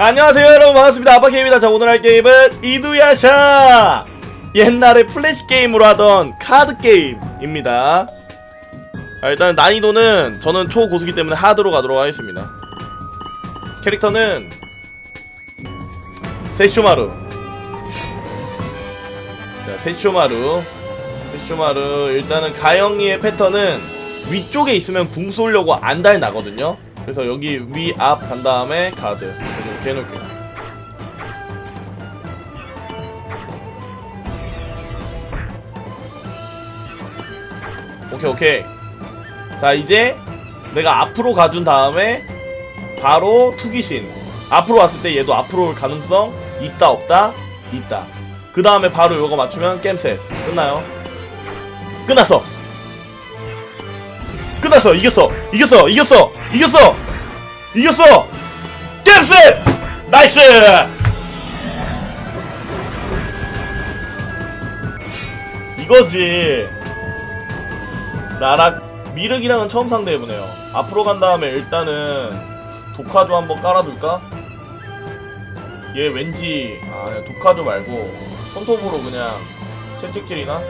안녕하세요 여러분. 반갑습니다. 아빠게임입니다. 자 오늘 할 게임은 이두야샤! 옛날에 플래시 게임으로 하던 카드 게임입니다. 아, 일단 난이도는 저는 초고수기 때문에 하드로 가도록 하겠습니다. 캐릭터는 세쇼마루. 자 세쇼마루. 세쇼마루. 일단은 가영이의 패턴은 위쪽에 있으면 궁 쏘려고 안달 나거든요. 그래서 여기 위 앞 간 다음에 가드 해놓을게요 오케이 오케이. 자 이제 내가 앞으로 가준 다음에 바로 투기신. 앞으로 왔을 때 얘도 앞으로 올 가능성 있다 없다? 있다. 그 다음에 바로 요거 맞추면 게임셋. 끝나요? 끝났어. 끝났어. 이겼어. 이겼어. 이겼어. 이겼어. 이겼어 게임셋 나이스! 이거지. 나랑 미륵이랑은 처음 상대해보네요. 앞으로 간 다음에 일단은 독화조 한번 깔아둘까? 얘 왠지 아 그냥 독화조 말고 손톱으로 그냥 채찍질이나?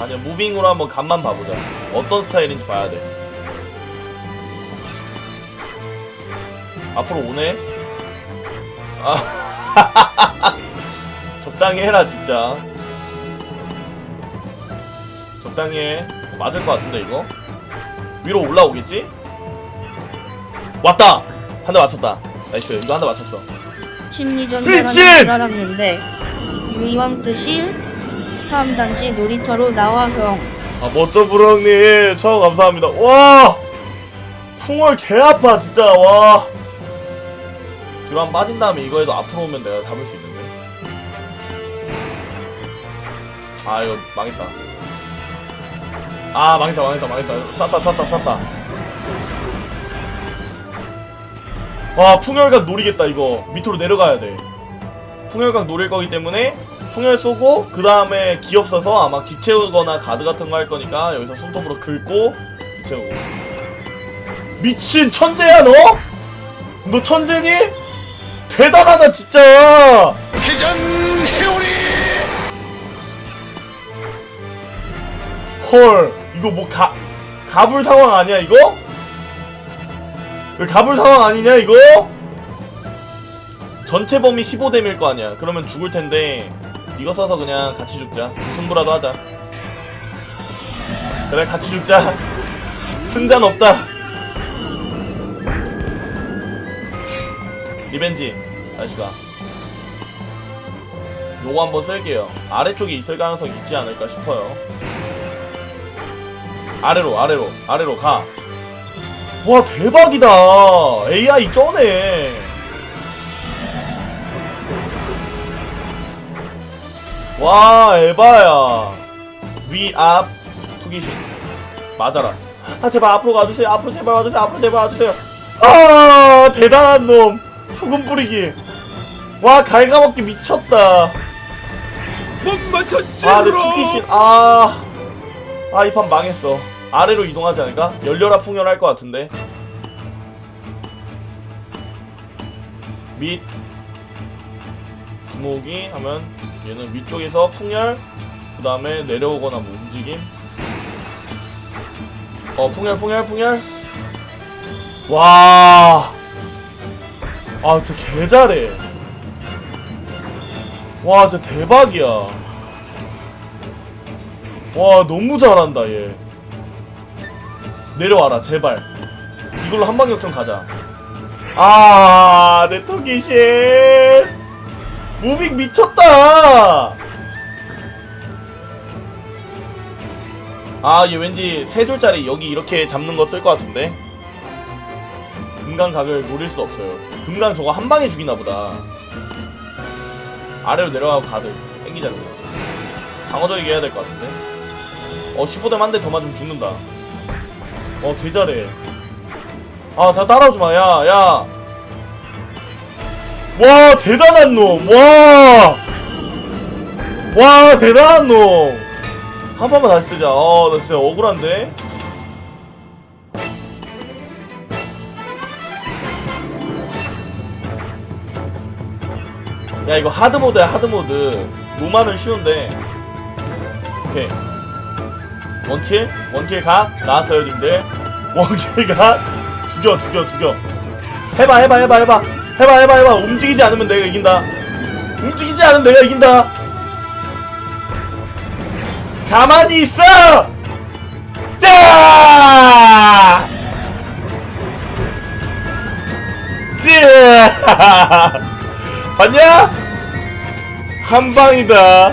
아니야 무빙으로 한번 간만 봐보자. 어떤 스타일인지 봐야 돼 앞으로 오네? 아. 적당히 해라 진짜. 적당히 해. 맞을 것 같은데 이거? 위로 올라오겠지? 왔다! 한 대 맞췄다. 나이스. 이거 한 대 맞췄어. 미친! 알았는데 유이왕 뜻이 3단지 놀이터로 나와 형. 아 멋져 부렁님. 처음 감사합니다. 와! 풍월 개 아파 진짜. 와 뒤로 한 빠진 다음에 이거에도 앞으로 오면 내가 잡을 수 있는데. 아 이거 망했다. 아 망했다 망했다 망했다. 쌌다 쌌다 쌌다. 와 풍열각 노리겠다 이거. 밑으로 내려가야 돼. 풍열각 노릴 거기 때문에 풍열 쏘고 그 다음에 기 없어서 아마 기 채우거나 가드 같은 거 할 거니까 여기서 손톱으로 긁고 기 채우고. 미친 천재야 너? 너 천재니? 대단하다 진짜. 회전 회오리! 헐 이거 뭐 가, 가불 상황 아니야 이거? 이거 가불 상황 아니냐 이거? 전체 범위 15댐일 거 아니야. 그러면 죽을 텐데 이거 써서 그냥 같이 죽자. 승부라도 하자. 그래 같이 죽자. 승자는 없다. 리벤지 다시 가 요거 한번 쓸게요 아래쪽에 있을 가능성이 있지 않을까 싶어요 아래로 아래로 아래로 가. 와 대박이다. AI 쩌네. 와 에바야. 위앞 투기신 맞아라. 아 제발 앞으로 가주세요. 앞으로 제발 와주세요. 앞으로 제발 와주세요. 아 대단한 놈. 소금 뿌리기. 와 갈가먹기 미쳤다. 못 맞췄지 아, 내 투기신. 아. 아, 이 판 망했어. 아래로 이동하지 않을까? 열려라 풍열할 것 같은데. 밑. 두목이 하면 얘는 위쪽에서 풍열. 그 다음에 내려오거나 뭐 움직임. 어, 풍열, 풍열, 풍열. 와. 아, 진짜 개 잘해. 와, 진짜 대박이야. 와 너무 잘한다 얘. 내려와라 제발. 이걸로 한방역전 가자. 아 네토기신. 무빙 미쳤다. 아 얘 왠지 세 줄짜리 여기 이렇게 잡는 거 쓸 것 같은데 금강 각을 노릴 수도 없어요. 금강 저거 한 방에 죽이나 보다. 아래로 내려가고 가드 땡기자 그냥 방어적이게 해야 될 것 같은데? 어 15대 한대 더 맞으면 죽는다. 어 개잘해. 아자 따라오지 마 야 야. 와 대단한 놈 와. 와 대단한 놈 한 번만 다시 뜨자. 어나 진짜 억울한데 야 이거 하드모드야 하드모드 노마는 쉬운데 오케이 원킬? 원킬 가? 나왔어요 님들 원킬 가? 죽여 죽여 죽여 해봐 해봐 해봐 해봐 해봐 해봐 해봐 움직이지 않으면 내가 이긴다 움직이지 않으면 내가 이긴다 가만히 있어! 짜! 찌! 봤냐? 한 방이다.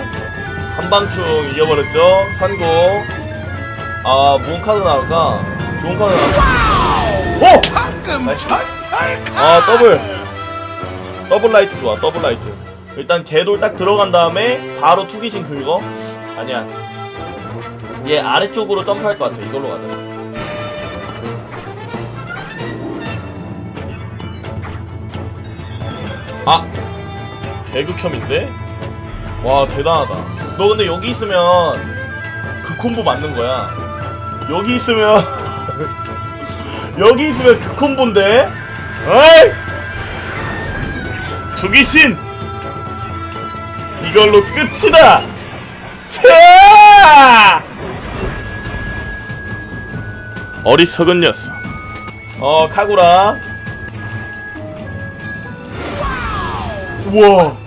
한방충 이겨버렸죠. 산고. 아, 무슨 카드 나올까? 좋은 카드 나올까? 오! 나이스. 전설카 아, 더블. 더블 라이트 좋아, 더블 라이트. 일단 개돌 딱 들어간 다음에 바로 투기신 긁어. 아니야. 얘 아래쪽으로 점프할 것 같아. 이걸로 가자. 아! 개극혐인데? 와, 대단하다. 너 근데 여기 있으면 그 콤보 맞는 거야. 여기 있으면 여기 있으면 그 콤보인데? 어이! 두기신! 이걸로 끝이다! 차! 어리석은 녀석. 어, 카구라. 우와!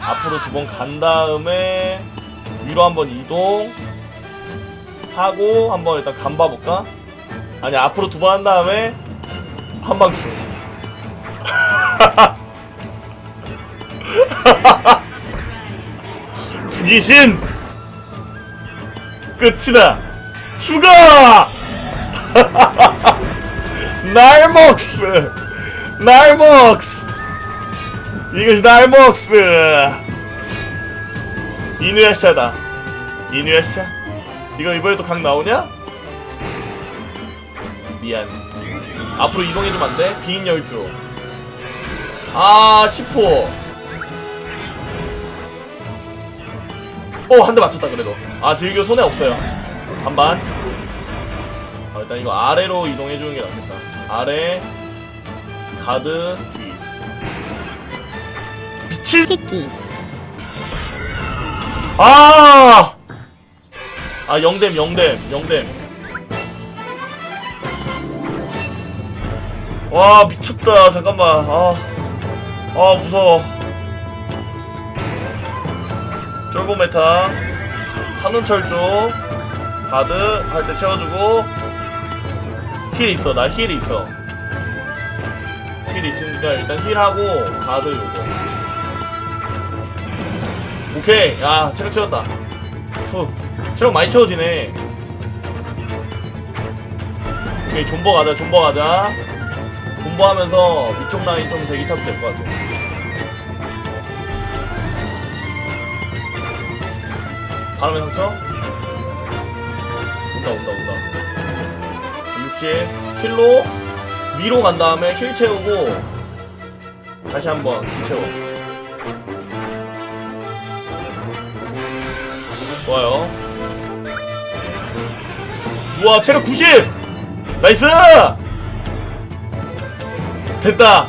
앞으로 두 번 간 다음에 위로 한번 이동 하고 한번 일단 간 봐볼까? 아니 앞으로 두 번 한 다음에 한방 슛. 두기신 끝이다. 죽어! 날먹스! 날먹스! 이것이 날먹스! 이누야샤다. 이누야샤? 이거 이번에도 각 나오냐? 미안. 앞으로 이동해주면 안 돼? 긴 열주. 아, 10호. 오, 한 대 맞췄다, 그래도. 아, 들교 손에 없어요. 반반. 아, 일단 이거 아래로 이동해주는 게 낫겠다. 아래, 가드, 뒤. 미친 새끼. 아! 아, 영댐, 영댐, 영댐. 와, 미쳤다. 잠깐만. 아, 아, 무서워. 쫄보 메타. 산눈철조. 가드 할 때 채워주고. 힐 있어. 나 힐 있어. 힐 있으니까 일단 힐하고 가드 요거. 오케이. 야, 체력 채웠다. 후. 체력 많이 채워지네. 오케이, 존버 가자, 존버 가자. 존버 하면서 위쪽 라인 좀 대기 타도 될 것 같아. 바람의 상처? 온다, 온다, 온다. 60. 힐로 위로 간 다음에 힐 채우고 다시 한번 힐 채워. 좋아요. 우와, 체력 90! 나이스! 됐다!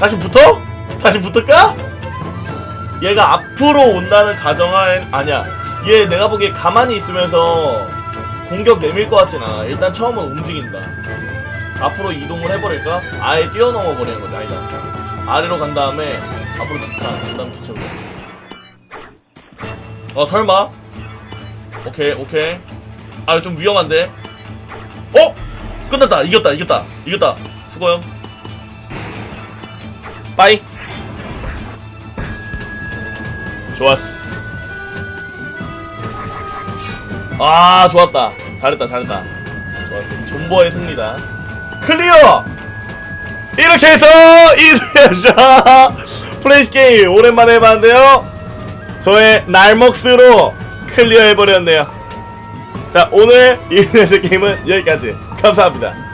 다시 붙어? 다시 붙을까? 얘가 앞으로 온다는 가정하에, 아니야. 얘 내가 보기에 가만히 있으면서 공격 내밀 것 같진 않아. 일단 처음은 움직인다. 앞으로 이동을 해버릴까? 아예 뛰어넘어 버리는 거지, 아니다. 아래로 간 다음에 앞으로 직탄, 그 다음 기체로. 어, 설마? 오케이 오케이. 아 좀 위험한데? 어? 끝났다. 이겼다 이겼다. 이겼다. 수고형 빠이. 좋았어. 아 좋았다. 잘했다 잘했다. 좋았어. 존버의 승리다. 클리어! 이렇게 해서 이두야샤 플레이스 게임 오랜만에 해봤는데요. 저의 날먹스로 클리어 해버렸네요. 자, 오늘 이은혜의 게임은 여기까지. 감사합니다.